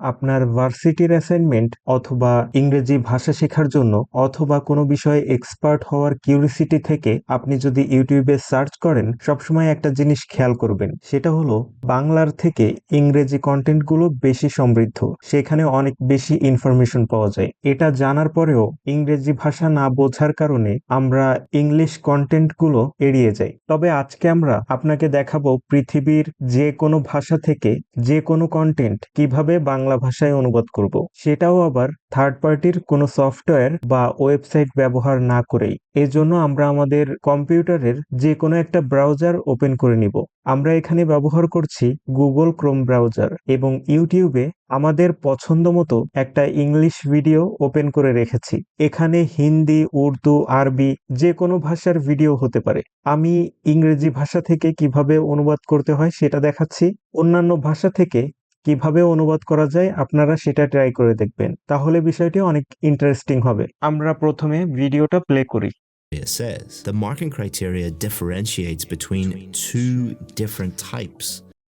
আপনার ভার্সিটির অ্যাসাইনমেন্ট অথবা ইংরেজি ভাষা শেখার জন্য অথবা কোনো বিষয়ে এক্সপার্ট হওয়ার কিউরিসিটি থেকে আপনি যদি ইউটিউবে সার্চ করেন, সবসময় একটা জিনিস খেয়াল করবেন। সেটা হলো, বাংলার থেকে ইংরেজি কন্টেন্টগুলো বেশি সমৃদ্ধ। সেখানে অনেক বেশি ইনফরমেশন পাওয়া যায়। এটা জানার পরেও ইংরেজি ভাষা না বোঝার কারণে আমরা ইংলিশ কন্টেন্টগুলো এড়িয়ে যাই। তবে আজকে আমরা আপনাকে দেখাবো পৃথিবীর যে কোনো ভাষা থেকে যে কোনো কন্টেন্ট কীভাবে বাংলা ভাষায় অনুবাদ করব। সেটাও আবার থার্ড পার্টির কোনো সফটওয়্যার বা ওয়েবসাইট ব্যবহার না করেই। এজন্য আমরা আমাদের কম্পিউটারের যে কোনো একটা ব্রাউজার ওপেন করে নিব। আমরা এখানে ব্যবহার করছি গুগল ক্রোম ব্রাউজার এবং ইউটিউবে আমাদের পছন্দ মতো একটা ইংলিশ ভিডিও ওপেন করে রেখেছি। এখানে হিন্দি, উর্দু, আরবি যে কোনো ভাষার ভিডিও হতে পারে। আমি ইংরেজি ভাষা থেকে কীভাবে অনুবাদ করতে হয় সেটা দেখাচ্ছি। অন্যান্য ভাষা থেকে কীভাবে অনুবাদ করা যায় আপনারা সেটা ট্রাই করে দেখবেন। তাহলে বিষয়টি অনেক ইন্টারেস্টিং হবে। আমরা প্রথমে ভিডিওটা প্লে করি। It says the marking criteria differentiates between two different types.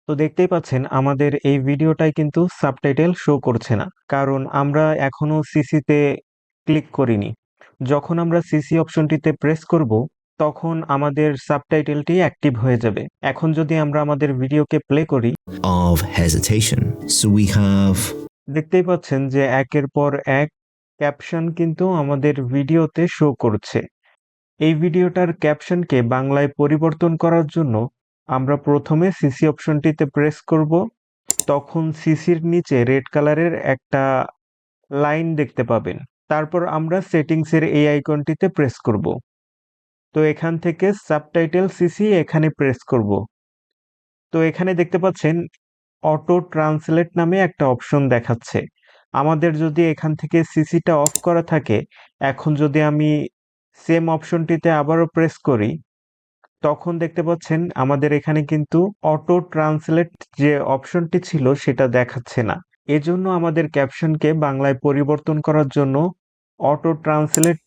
তো দেখতেই পাচ্ছেন আমাদের এই ভিডিওটাই কিন্তু সাবটাইটেল শো করছে না। কারণ আমরা এখনও সিসিতে ক্লিক করিনি। যখন আমরা সিসি অপশনটিতে প্রেস করব তখন আমাদের সাবটাইটেলটি অ্যাক্টিভ হয়ে যাবে। এখন যদি আমরা আমাদের ভিডিওকে প্লে করি of hesitation. So we have দেখতেই পাচ্ছেন যে একের পর এক ক্যাপশন কিন্তু আমাদের ভিডিওতে শো করছে। এই ভিডিওটার ক্যাপশনকে বাংলায় পরিবর্তন করার জন্য আমরা প্রথমে সিসি অপশনটিতে প্রেস করব। তখন সিসির নিচে রেড কালারের একটা লাইন দেখতে পাবেন। তারপর আমরা সেটিংসের এই আইকনটিতে প্রেস করব। তো এখান থেকে সাবটাইটেল সিসি এখানে প্রেস করব। তো এখানে দেখতে পাচ্ছেন অটো ট্রান্সলেট নামে একটা অপশন দেখাচ্ছে। আমাদের যদি এখান থেকে সিসিটা অফ করা থাকে, এখন যদি আমি সেম অপশনটিতে আবারও প্রেস করি, তখন দেখতে পাচ্ছেন আমাদের এখানে কিন্তু অটো ট্রান্সলেট যে অপশনটি ছিল সেটা দেখাচ্ছে না। এজন্য আমাদের ক্যাপশনকে বাংলায় পরিবর্তন করার জন্য অটো ট্রান্সলেট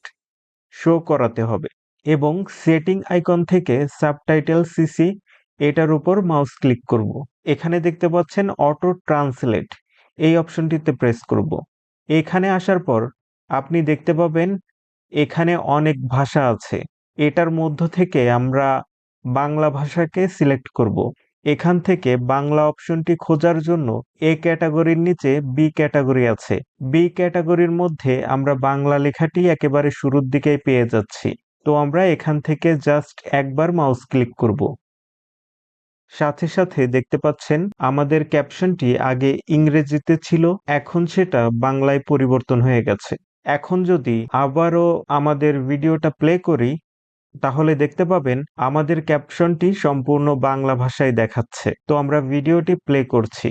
শো করাতে হবে। এবং সেটিং আইকন থেকে সাবটাইটেল সিসি এটার উপর মাউস ক্লিক করব। এখানে দেখতে পাচ্ছেন অটো ট্রান্সলেট এই অপশনটিতে প্রেস করব। এখানে আসার পর আপনি দেখতে পাবেন এখানে অনেক ভাষা আছে। এটার মধ্য থেকে আমরা বাংলা ভাষাকে সিলেক্ট করব। এখান থেকে বাংলা অপশনটি খোঁজার জন্য এ ক্যাটাগরির নিচে বি ক্যাটাগরি আছে। বি ক্যাটাগরির মধ্যে আমরা বাংলা লেখাটি একেবারে শুরুর দিকেই পেয়ে যাচ্ছি। তো আমরা এখান থেকে জাস্ট একবার মাউস ক্লিক করব। সাথে সাথে দেখতে পাচ্ছেন, আমাদের ক্যাপশনটি আগে ইংরেজিতে ছিল, এখন সেটা বাংলায় পরিবর্তন হয়ে গেছে। এখন যদি আবারও আমাদের ভিডিওটা প্লে করি, তাহলে দেখতে পাবেন, আমাদের ক্যাপশনটি সম্পূর্ণ বাংলা ভাষায় দেখাচ্ছে। তো আমরা ভিডিওটি প্লে করছি।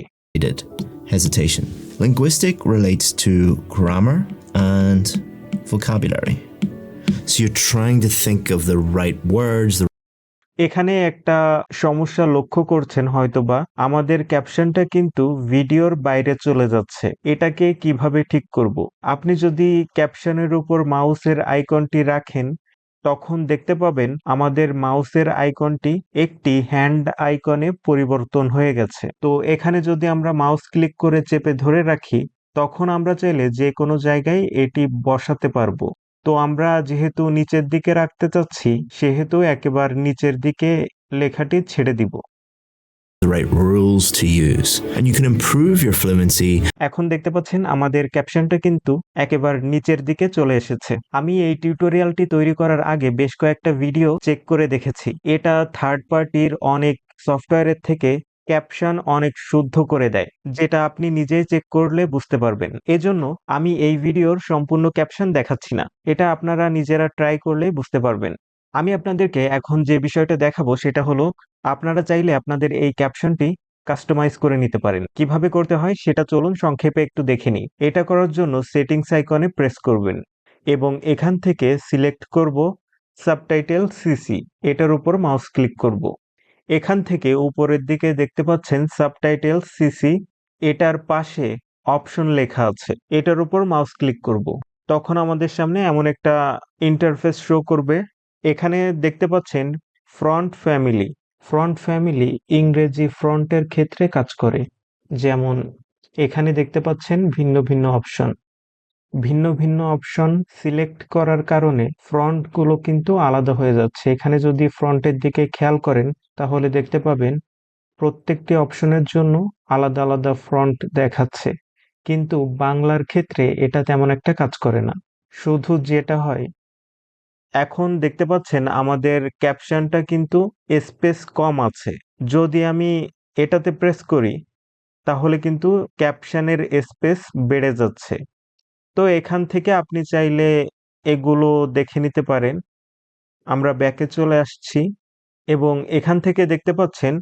Hesitation. Linguistic relates to grammar and vocabulary. So you're trying to think of the right words, the এখানে একটা সমস্যা লক্ষ্য করছেন হয়তোবা। আমাদের ক্যাপশনটা কিন্তু ভিডিওর বাইরে চলে যাচ্ছে। এটাকে কীভাবে ঠিক করব? আপনি যদি ক্যাপশনের উপর মাউসের আইকনটি রাখেন তখন দেখতে পাবেন আমাদের মাউসের আইকনটি একটি হ্যান্ড আইকনে পরিবর্তন হয়ে গেছে। তো এখানে যদি আমরা মাউস ক্লিক করে চেপে ধরে রাখি তখন আমরা চাইলে যে কোনো জায়গায় এটি বসাতে পারব। তো আমরা যেহেতু নিচের দিকে রাখতে চাচ্ছি সেহেতু একেবারে নিচের দিকে লেখাটি ছেড়ে দিব। The right rules to use. And you can improve your fluency. এখন দেখতে পাচ্ছেন আমাদের ক্যাপশনটা কিন্তু একেবারে নিচের দিকে চলে এসেছে। আমি এই টিউটোরিয়ালটি তৈরি করার আগে বেশ কয়েকটা ভিডিও চেক করে দেখেছি। এটা থার্ড পার্টির অনেক সফটওয়্যারের থেকে ক্যাপশন অনেক শুদ্ধ করে দেয়, যেটা আপনি নিজেই চেক করলে বুঝতে পারবেন। এজন্য আমি এই ভিডিওর সম্পূর্ণ ক্যাপশন দেখাচ্ছি না, এটা আপনারা নিজেরা ট্রাই করলেই বুঝতে পারবেন। আমি আপনাদেরকে এখন যে বিষয়টা দেখাবো সেটা হলো, আপনারা চাইলে আপনাদের এই ক্যাপশনটি কাস্টমাইজ করে নিতে পারেন। কীভাবে করতে হয় সেটা চলুন সংক্ষেপে একটু দেখে নিই। এটা করার জন্য সেটিংস আইকনে প্রেস করবেন এবং এখান থেকে সিলেক্ট করব সাবটাইটেল সিসি এটার উপর মাউস ক্লিক করব। এখান থেকে উপরের দিকে দেখতে পাচ্ছেন সাবটাইটেল সিসি এটার পাশে অপশন লেখা আছে। এটার উপর মাউস ক্লিক করব। তখন আমাদের সামনে এমন একটা ইন্টারফেস শো করবে। এখানে দেখতে পাচ্ছেন ফ্রন্ট ফ্যামিলি ফ্রন্ট ফ্যামিলি ইংরেজি ফ্রন্টের ক্ষেত্রে কাজ করে। যেমন এখানে দেখতে পাচ্ছেন ভিন্ন ভিন্ন অপশন ভিন্ন ভিন্ন অপশন সিলেক্ট করার কারণে ফ্রন্টগুলো কিন্তু আলাদা হয়ে যাচ্ছে। এখানে যদি ফ্রন্টের দিকে খেয়াল করেন, তাহলে দেখতে পাবেন প্রত্যেকটি অপশনের জন্য আলাদা আলাদা ফ্রন্ট দেখাচ্ছে। কিন্তু বাংলার ক্ষেত্রে এটা তেমন একটা কাজ করে না। শুধু যেটা হয়, এখন দেখতে পাচ্ছেন আমাদের ক্যাপশনটা কিন্তু স্পেস কম আছে। যদি আমি এটাতে প্রেস করি, তাহলে কিন্তু ক্যাপশনের স্পেস বেড়ে যাচ্ছে। তো এখান থেকে আপনি চাইলে এগুলো দেখে নিতে পারেন। আমরা ব্যাকে চলে আসছি এবং এখান থেকে দেখতে পাচ্ছেন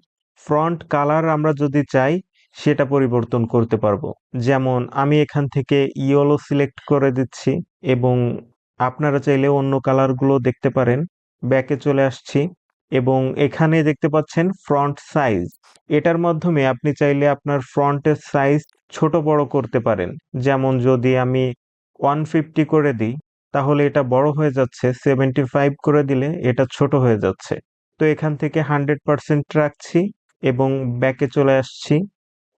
ফ্রন্ট কালার আমরা যদি চাই সেটা পরিবর্তন করতে পারব। যেমন আমি এখান থেকে ইয়েলো সিলেক্ট করে দিচ্ছি এবং আপনারা চাইলে অন্য কালারগুলো দেখতে পারেন। ব্যাকে চলে আসছি এবং এখানে দেখতে পাচ্ছেন ফ্রন্ট সাইজ এটার মাধ্যমে আপনি চাইলে আপনার ফ্রন্টের সাইজ ছোট বড় করতে পারেন। যেমন যদি আমি ওয়ান ফিফটি করে দিই, তাহলে এটা বড় হয়ে যাচ্ছে, সেভেন্টি ফাইভ করে দিলে এটা ছোট হয়ে যাচ্ছে। তো এখান থেকে হান্ড্রেড পার্সেন্ট রাখছি এবং ব্যাকে চলে আসছি।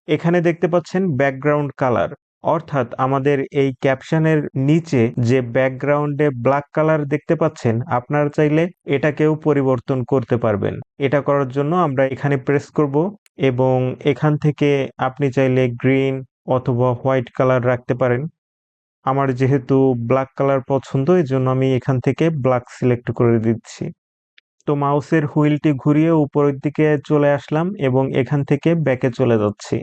এখানে দেখতে পাচ্ছেন ব্যাকগ্রাউন্ড কালার অর্থাৎ আমাদের এই ক্যাপশনের নিচে যে ব্যাকগ্রাউন্ডে ব্ল্যাক কালার দেখতে পাচ্ছেন, আপনারা চাইলে এটাকেও পরিবর্তন করতে পারবেন। এটা করার জন্য আমরা এখানে প্রেস করব এবং এখান থেকে আপনি চাইলে গ্রিন অথবা হোয়াইট কালার রাখতে পারেন। আমার যেহেতু ব্ল্যাক কালার পছন্দ এই জন্য আমি এখান থেকে ব্ল্যাক সিলেক্ট করে দিচ্ছি। তো মাউসের হুইলটি ঘুরিয়ে উপরের দিকে চলে আসলাম এবং এখান থেকে ব্যাকে চলে যাচ্ছি।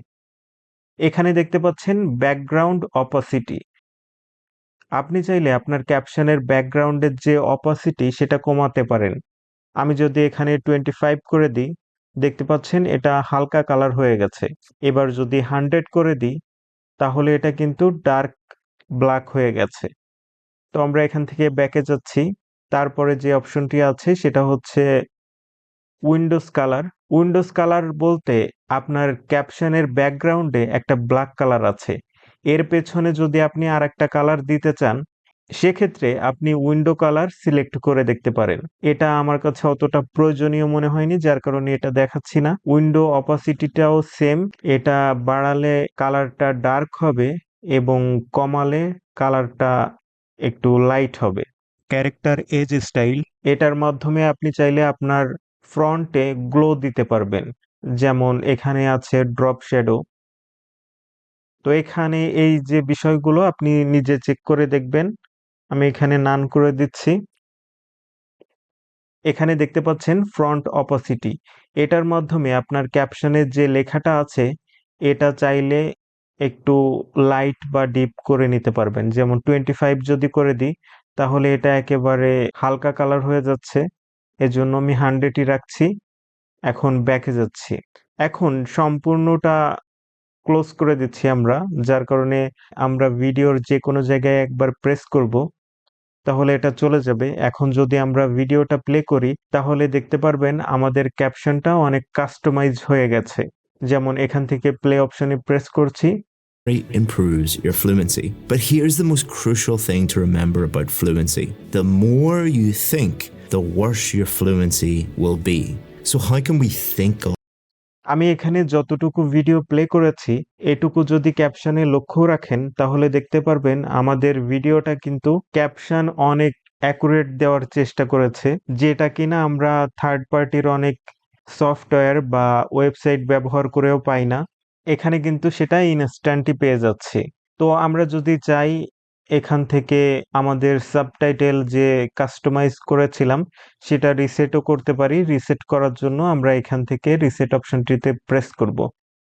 এখানে দেখতে পাচ্ছেন ব্যাকগ্রাউন্ড অপাসিটি আপনি চাইলে আপনার ক্যাপশনের ব্যাকগ্রাউন্ডের যে অপাসিটি সেটা কমাতে পারেন। আমি যদি এখানে টোয়েন্টি ফাইভ করে দিই, দেখতে পাচ্ছেন এটা হালকা কালার হয়ে গেছে। এবার যদি হান্ড্রেড করে দিই, তাহলে এটা কিন্তু ডার্ক ব্ল্যাক হয়ে গেছে। তো আমরা এখান থেকে ব্যাকে যাচ্ছি। তারপরে যে অপশনটি আছে, সেটা হচ্ছে উইন্ডোজ কালার উইন্ডোজ কালার বলতে আপনার ক্যাপশনের ব্যাকগ্রাউন্ডে একটা ব্ল্যাক কালার আছে। এর পেছনে যদি আপনি আর একটা কালার দিতে চান, সেক্ষেত্রে আপনি উইন্ডো কালার সিলেক্ট করে দেখতে পারেন। এটা আমার কাছে অতটা প্রয়োজনীয় মনে হয়নি, যার কারণে এটা দেখাচ্ছি না। উইন্ডো অপাসিটিটাও সেম এটা বাড়ালে কালারটা ডার্ক হবে। এবং কমালে কালারটা একটু লাইট হবে। ক্যারেক্টার এজ স্টাইল এটার মাধ্যমে আপনি চাইলে আপনার ফ্রন্টে গ্লো দিতে পারবেন। যেমন এখানে আছে ড্রপ শ্যাডো তো এখানে এই যে বিষয়গুলো আপনি নিজে চেক করে দেখবেন। আমি এখানে নান করে দিচ্ছি। এখানে দেখতে পাচ্ছেন ফ্রন্ট অপোসিটি এটার মাধ্যমে আপনার ক্যাপশনের যে লেখাটা আছে এটা চাইলে একটু লাইট বা ডিপ করে নিতে পারবেন। যেমন টোয়েন্টি ফাইভ যদি করে দিই, তাহলে এটা একেবারে হালকা কালার হয়ে যাচ্ছে। এজন্য আমি হান্ড্রেডই রাখছি, এখন ব্যাকে যাচ্ছি। এখন সম্পূর্ণটা ক্লোজ করে দিচ্ছি আমরা, যার কারণে আমরা ভিডিওর যে কোনো জায়গায় একবার প্রেস করব, তাহলে এটা চলে যাবে। এখন যদি আমরা ভিডিওটা প্লে করি, তাহলে দেখতে পারবেন আমাদের ক্যাপশনটা অনেক কাস্টমাইজ হয়ে গেছে। যেমন এখান থেকে প্লে অপশনে প্রেস করছি improves your fluency. But here's the most crucial thing to remember about fluency the more you think, the worse your fluency will be. So, how can we think of আমি এখানে যতটুকু video play করেছি এটুকু যদি ক্যাপশনে লক্ষ্য রাখেন তাহলে দেখতে পারবেন আমাদের ভিডিওটা কিন্তু ক্যাপশন অনেক অ্যাকুরেট দেওয়ার চেষ্টা করেছে যেটা কিনা আমরা থার্ড পার্টির অনেক সফটওয়্যার বা ওয়েবসাইট ব্যবহার করেও পাই না এখানে কিন্তু সেটা ইনস্ট্যান্টই পেয়ে যাচ্ছি। তো আমরা যদি চাই এখান থেকে আমাদের সাবটাইটেল যে কাস্টমাইজ করেছিলাম, সেটা রিসেটও করতে পারি। রিসেট করার জন্য আমরা এখান থেকে রিসেট অপশনটিতে প্রেস করব।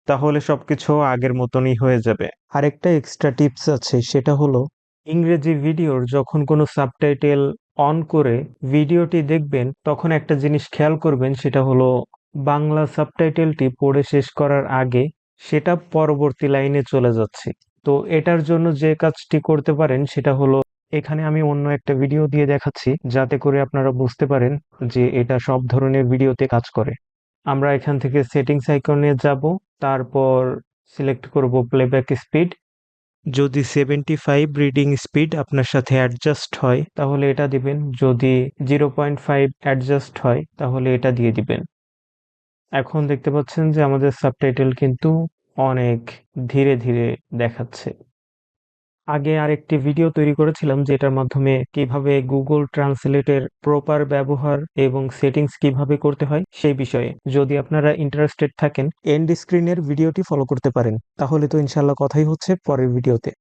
তাহলে সবকিছু আগের মতনই হয়ে যাবে। আরেকটা এক্সট্রা টিপস আছে, সেটা হলো ইংরেজি ভিডিওর যখন কোনো সাবটাইটেল অন করে ভিডিওটি দেখবেন, তখন একটা জিনিস খেয়াল করবেন, সেটা হলো বাংলা সাবটাইটেলটি পড়ে শেষ করার আগে সেটা পরবর্তী লাইনে চলে যাচ্ছে। তো এটার জন্য যে কাজটি করতে পারেন সেটা হলো, এখানে আমি অন্য একটা ভিডিও দিয়ে দেখাচ্ছি, যাতে করে আপনারা বুঝতে পারেন যে এটা সব ধরনের ভিডিওতে কাজ করে। আমরা এখান থেকে সেটিংস আইকনে যাব, তারপর সিলেক্ট করব প্লেব্যাক স্পিড যদি সেভেন্টি ফাইভ রিডিং স্পিড আপনার সাথে অ্যাডজাস্ট হয়, তাহলে এটা দিবেন। যদি জিরো পয়েন্ট ফাইভ অ্যাডজাস্ট হয়, তাহলে এটা দিয়ে দিবেন। এখন দেখতে পাচ্ছেন যে আমাদের সাবটাইটেল কিন্তু অনেক ধীরে ধীরে দেখাচ্ছে। আগে আরেকটি ভিডিও তৈরি করেছিলাম যেটার মাধ্যমে কীভাবে গুগল ট্রান্সলেটের প্রপার ব্যবহার এবং সেটিংস কীভাবে করতে হয় সেই বিষয়ে। যদি আপনারা ইন্টারেস্টেড থাকেন এন্ড স্ক্রিনের ভিডিওটি ফলো করতে পারেন। তাহলে তো ইনশাল্লাহ কথাই হচ্ছে পরের ভিডিওতে